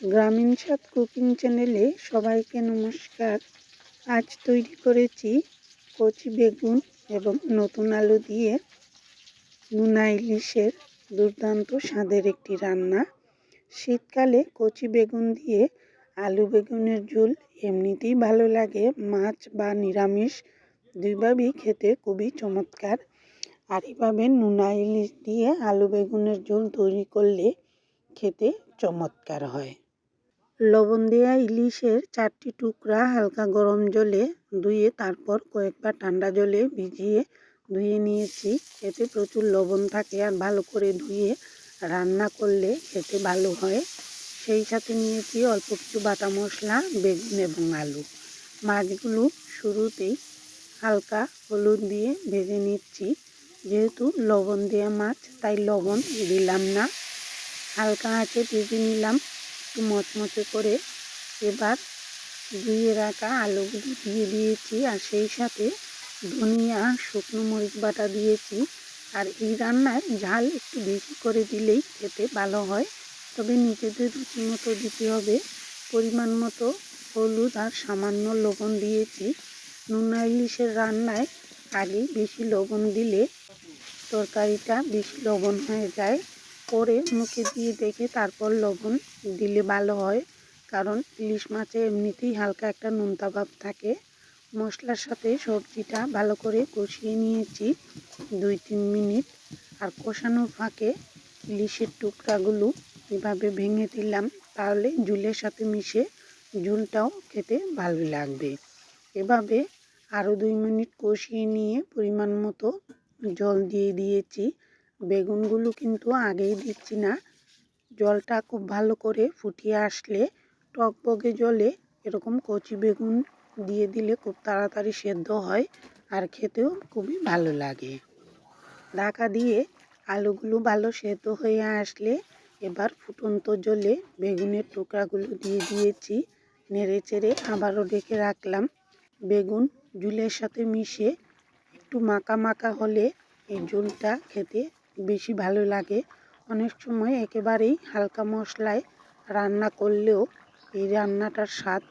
গ্রামীণ স্বাদ কুকিং চ্যানেলে সবাইকে নমস্কার। আজ তৈরি করেছি কচি বেগুন এবং নতুন আলু দিয়ে নুনা ইলিশের দুর্দান্ত স্বাদের একটি রান্না। শীতকালে কচি বেগুন দিয়ে আলু বেগুনের ঝোল এমনিতেই ভালো লাগে। মাছ বা নিরামিষ দুইভাবেই খেতে খুবই চমৎকার। আর এভাবে নুনা ইলিশ দিয়ে আলু বেগুনের ঝোল তৈরি করলে খেতে চমৎকার হয়। লবণ দেওয়া ইলিশের চারটি টুকরা হালকা গরম জলে ধুয়ে তারপর কয়েকবার ঠান্ডা জলে ভিজিয়ে ধুয়ে নিয়েছি। এতে প্রচুর লবণ থাকে আর ভালো করে ধুয়ে রান্না করলে খেতে ভালো হয়। সেই সাথে নিয়েছি অল্প কিছু বাটা মশলা, বেগুন এবং আলু। মাছগুলো শুরুতেই হালকা হলুদ দিয়ে ভেজে নিচ্ছি। যেহেতু লবণ দেওয়া মাছ, তাই লবণ দিলাম না। হালকা আঁচে ভেজে নিলাম। একটু মচমচে করে এবার ধুয়ে রাখা আলুগুলো দিয়ে দিয়েছি আর সেই সাথে ধনিয়া, শুকনো মরিচ বাটা দিয়েছি। আর এই রান্নায় ঝাল একটু বেশি করে দিলেই খেতে ভালো হয়। তবে নিজেদের রুচি মতো দিতে হবে। পরিমাণ মতো হলুদ আর সামান্য লবণ দিয়েছি। নুনা ইলিশের রান্নায় আগে বেশি লবণ দিলে তরকারিটা বেশি লবণ হয়ে যায়। করে মুখে দিয়ে দেখে তারপর লবণ দিলে ভালো হয়। কারণ ইলিশ মাছে এমনিতেই হালকা একটা নোনতা ভাব থাকে। মশলার সাথে সবজিটা ভালো করে কষিয়ে নিয়েছি দুই তিন মিনিট। আর কষানোর ফাঁকে ইলিশের টুকরাগুলো এভাবে ভেঙে দিলাম তাহলে ঝুলের সাথে মিশে ঝুলটাও খেতে ভালো লাগবে। এভাবে আরও দুই মিনিট কষিয়ে নিয়ে পরিমাণ মতো জল দিয়ে দিয়েছি। বেগুনগুলো কিন্তু আগেই দিচ্ছি না। জলটা খুব ভালো করে ফুটিয়ে আসলে টকবগে জলে এরকম কচি বেগুন দিয়ে দিলে খুব তাড়াতাড়ি সেদ্ধ হয় আর খেতেও খুবই ভালো লাগে। ঢাকা দিয়ে আলুগুলো ভালো সেদ্ধ হয়ে আসলে এবার ফুটন্ত জলে বেগুনের টুকরাগুলো দিয়ে দিয়েছি। নেড়ে চেড়ে আবারও ডেকে রাখলাম। বেগুন ঝুলের সাথে মিশে একটু মাখা মাখা হলে এই ঝোলটা খেতে বেশি ভালো লাগে। অনেক সময় একেবারেই হালকা মশলায় রান্না করলেও এই রান্নাটার স্বাদ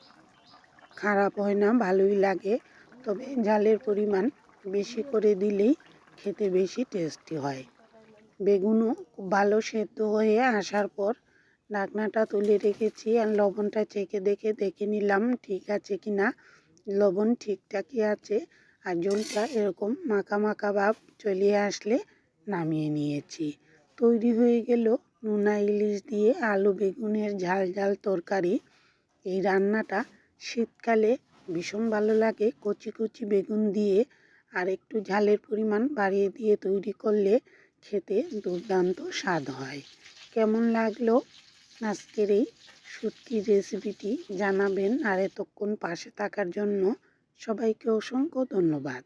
খারাপ হয় না, ভালোই লাগে। তবে ঝালের পরিমাণ বেশি করে দিলেই খেতে বেশি টেস্টি হয়। বেগুনও ভালো সেদ্ধ হয়ে আসার পর ঢাকনাটা তুলে রেখেছি আর লবণটা চেখে দেখে দেখে নিলাম ঠিক আছে কি না। লবণ ঠিকঠাকই আছে আর ঝোলটা এরকম মাখা মাখা ভাব চলে আসলে নামিয়ে নিয়েছি। তৈরি হয়ে গেল নোনা ইলিশ দিয়ে আলু বেগুনের ঝাল ঝাল তরকারি। এই রান্নাটা শীতকালে ভীষণ ভালো লাগে। কচি কচি বেগুন দিয়ে আর একটু ঝালের পরিমাণ বাড়িয়ে দিয়ে তৈরি করলে খেতে দুর্দান্ত স্বাদ হয়। কেমন লাগল আজকের এই শুটকির রেসিপিটি জানাবেন আর এতক্ষণ পাশে থাকার জন্য সবাইকে অসংখ্য ধন্যবাদ।